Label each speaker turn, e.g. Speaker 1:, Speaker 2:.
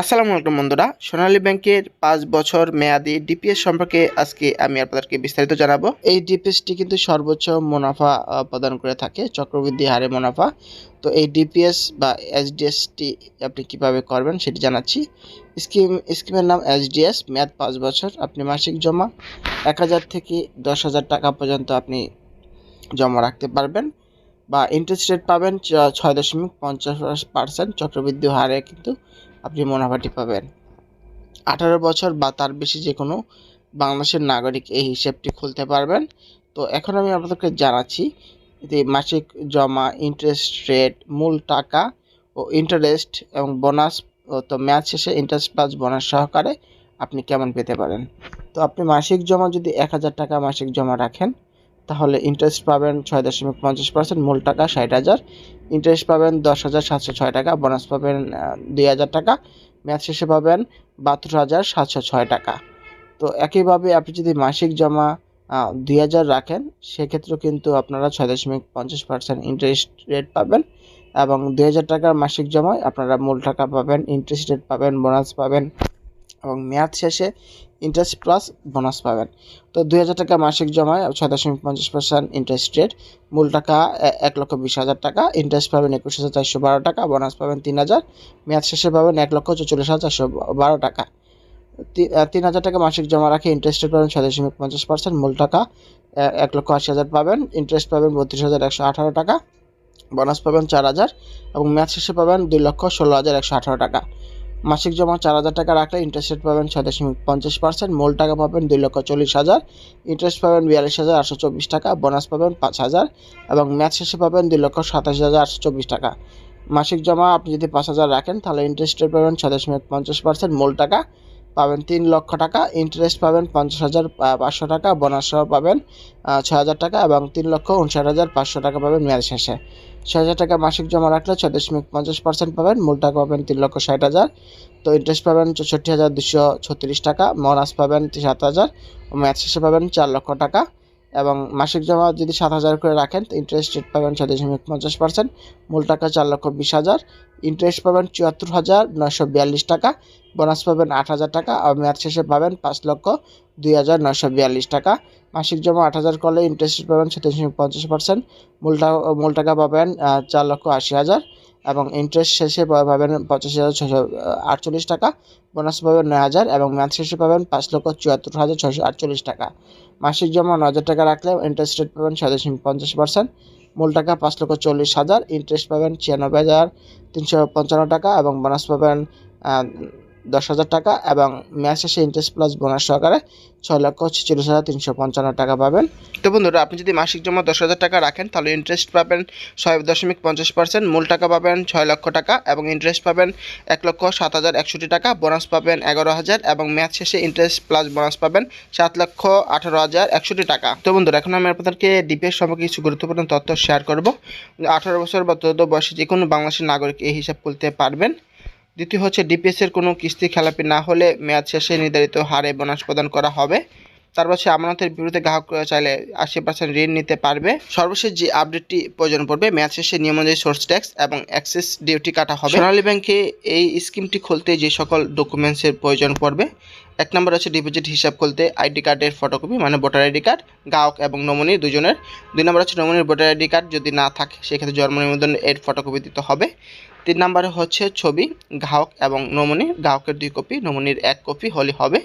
Speaker 1: আসসালামু আলাইকুম বন্ধুরা। সোনালী ব্যাংকের পাঁচ বছর মেয়াদি ডিপিএস সম্পর্কে আজকে আমি আপনাদেরকে বিস্তারিত জানাব। এই ডিপিএসটি কিন্তু সর্বোচ্চ মুনাফা প্রদান করে থাকে, চক্রবৃদ্ধি হারে মুনাফা। তো এই ডিপিএস বা এসডিএসটি আপনি কীভাবে করবেন সেটি জানাচ্ছি। স্কিম, স্কিমের নাম এসডিএস, মেয়াদ পাঁচ বছর, আপনি মাসিক জমা এক হাজার থেকে দশ হাজার টাকা পর্যন্ত আপনি জমা রাখতে পারবেন বা ইন্টারেস্ট রেট পাবেন ছয় দশমিক পঞ্চাশ পার্সেন্ট, চক্রবৃদ্ধি হারে কিন্তু আপনি মুনাফাটি পাবেন। আঠারো বছর বা তার বেশি যে কোনো বাংলাদেশের নাগরিক এই হিসেবটি খুলতে পারবেন। তো এখন আমি আপনাদেরকে জানাচ্ছি যে মাসিক জমা ইন্টারেস্ট রেট মূল টাকা ও ইন্টারেস্ট এবং বোনাস তো ম্যাচ শেষে ইন্টারেস্ট প্লাস বোনাস সহকারে আপনি কেমন পেতে পারেন। তো আপনি মাসিক জমা যদি এক হাজার টাকা মাসিক জমা রাখেন, তাহলে ইন্টারেস্ট পাবেন ছয় দশমিক পঞ্চাশ পার্সেন্ট মূল টাকা ষাট হাজার। ইন্টারেস্ট পাবেন দশ হাজার সাতশো ছয় টাকা বোনাস পাবেন দুই হাজার টাকা। মেয়াদ শেষে পাবেন বাহাত্তর হাজার সাতশো ছয় টাকা। তো একইভাবে আপনি যদি মাসিক জমা দুই হাজার রাখেন সেক্ষেত্রে কিন্তু আপনারা ছয় দশমিক পঞ্চাশ পার্সেন্ট ইন্টারেস্ট রেট পাবেন এবং দুই হাজার টাকার মাসিক জমায় আপনারা মূল টাকা পাবেন ইন্টারেস্ট রেট পাবেন বোনাস পাবেন। এবং মেয়াদ শেষে ইন্টারেস্ট প্লাস বোনাস পাবেন। তো দুই হাজার টাকা মাসিক জমায় ছয় দশমিক পঞ্চাশ পার্সেন্ট ইন্টারেস্ট রেট মূল টাকা এক লক্ষ বিশ হাজার টাকা। ইন্টারেস্ট পাবেন একুশ হাজার চারশো বারো টাকা। বোনাস পাবেন তিন হাজার। মেয়াদ শেষে পাবেন এক লক্ষ চল্লিশ হাজার চারশো বারো টাকা। তিন হাজার টাকা মাসিক জমা রাখে ইন্টারেস্ট রেট পাবেন ছয় দশমিক পঞ্চাশ পার্সেন্ট মূল টাকা এক লক্ষ আশি হাজার পাবেন। ইন্টারেস্ট পাবেন বত্রিশ হাজার একশো আঠারো টাকা। বোনাস পাবেন চার হাজার। এবং মেয়াদ শেষে পাবেন দুই লক্ষ ষোলো হাজার একশো আঠারো টাকা। মাসিক জমা চার হাজার টাকা রাখলে ইন্টারেস্ট রেট পাবেন ছয় দশমিক পঞ্চাশ পার্সেন্ট মূল টাকা পাবেন দুই লক্ষ চল্লিশ হাজার ইন্টারেস্ট পাবেন বিয়াল্লিশ হাজার আটশো চব্বিশ টাকা বোনাস পাবেন পাঁচ হাজার এবং ম্যাচ শেষে পাবেন দুই লক্ষ সাতাশ হাজার আটশো চব্বিশ টাকা। মাসিক জমা আপনি যদি পাঁচ হাজার রাখেন, তাহলে ইন্টারেস্ট রেট পাবেন ছয় দশমিক পঞ্চাশ পার্সেন্ট মূল টাকা পাবেন তিন লক্ষ টাকা ইন্টারেস্ট পাবেন পঞ্চাশ হাজার পাঁচশো টাকা বোনাস সহ পাবেন ছয় হাজার টাকা এবং তিন লক্ষ উনষাট হাজার পাঁচশো টাকা পাবেন মেয়াদ শেষে। ছয় হাজার টাকা মাসিক জমা রাখলে ছয় দশমিক পঞ্চাশ পার্সেন্ট পাবেন। মূল টাকা পাবেন তিন লক্ষ ষাট হাজার। তো ইন্টারেস্ট পাবেন চৌষট্টি হাজার দুশো ছত্রিশ টাকা। মনাস পাবেন সাত হাজার। ও ম্যাথ শেষে পাবেন চার লক্ষ টাকা। এবং মাসিক জমা যদি সাত হাজার করে রাখেন, তো ইন্টারেস্ট রেট পাবেন ছয় দশমিক পঞ্চাশ পার্সেন্ট মূল টাকা চার লক্ষ বিশ হাজার। ইন্টারেস্ট পাবেন চুয়াত্তর হাজার নয়শো বিয়াল্লিশ টাকা। বোনাস পাবেন আট হাজার টাকা আর মেয়াদ শেষে পাবেন পাঁচ লক্ষ দুই হাজার নয়শো বিয়াল্লিশ টাকা। মাসিক জমা আট হাজার করলে ইন্টারেস্ট রেট পাবেন ছয় দশমিক পঞ্চাশ পার্সেন্ট মূল টাকা মূল টাকা পাবেন চার লক্ষ আশি হাজার। এবং ইন্টারেস্ট শেষে পাবেন পঁচাশি হাজার ছশো আটচল্লিশ টাকা। বোনাস পাবেন নয় হাজার এবং ম্যাথ শেষে পাবেন পাঁচ লক্ষ চুয়াত্তর হাজার ছশো আটচল্লিশ টাকা। মাসিক জমা ন হাজার টাকা রাখলে ইন্টারেস্ট রেট পাবেন ছয় দশমিক পঞ্চাশ পার্সেন্ট মূল টাকা পাঁচ লক্ষ চল্লিশ হাজার ইন্টারেস্ট পাবেন ছিয়ানব্বই হাজার তিনশো পঞ্চান্ন টাকা এবং বোনাস পাবেন দশ হাজার টাকা এবং ম্যাচ শেষে ইন্টারেস্ট প্লাস বোনাস সহকারে ছয় লক্ষ ছেচল্লিশ হাজার তিনশো পঞ্চান্ন টাকা পাবেন। তো বন্ধুরা, আপনি যদি মাসিক জমা দশ হাজার টাকা রাখেন, তাহলে ইন্টারেস্ট পাবেন ছয় দশমিক পঞ্চাশ পার্সেন্ট মূল টাকা পাবেন ছয় লক্ষ টাকা এবং ইন্টারেস্ট পাবেন এক লক্ষ সাত হাজার একষট্টি টাকা বোনাস পাবেন এগারো হাজার এবং ম্যাচ শেষে ইন্টারেস্ট প্লাস বোনাস পাবেন সাত লক্ষ আঠারো হাজার একষট্টি টাকা। তো বন্ধুরা, এখন আমি আপনাদেরকে ডিপিএস সম্পর্কে কিছু গুরুত্বপূর্ণ তথ্য শেয়ার করব। আঠারো বছর বা চোদ্দ বয়সে যে কোনো বাংলাদেশের নাগরিক এই হিসাব খুলতে পারবেন। দ্বিতীয় হচ্ছে ডিপিএসের কোনো কিস্তি খেলাপি না হলে মেয়াদ শেষে নির্ধারিত হারে বোনাস প্রদান করা হবে। তারপর সে আমানতের বিরুদ্ধে গ্রাহক চাইলে আশি পার্সেন্ট ঋণ নিতে পারবে। সর্বশেষ যে আপডেটটি প্রয়োজন পড়বে মেয়াদ শেষে নিয়ম অনুযায়ী সোর্স ট্যাক্স এবং অ্যাক্সেস ডিউটি কাটা হবে। সোনালী ব্যাংকে এই স্কিমটি খুলতে যে সকল ডকুমেন্টসের প্রয়োজন পড়বে এক নম্বর হচ্ছে ডিপোজিট হিসাব খুলতে আইডি কার্ডের ফটোকপি মানে ভোটার আইডি কার্ড গ্রাহক এবং নমুনি দুজনের। দুই নম্বর হচ্ছে নমুনির ভোটার আইডি কার্ড যদি না থাকে, সেক্ষেত্রে জন্ম নিবন্ধন এর ফটোকপি দিতে হবে। তিন নম্বরে হচ্ছে ছবি গ্রাহক এবং নমুনি গ্রাহকের দুই কপি নমুনির এক কপি হলে হবে।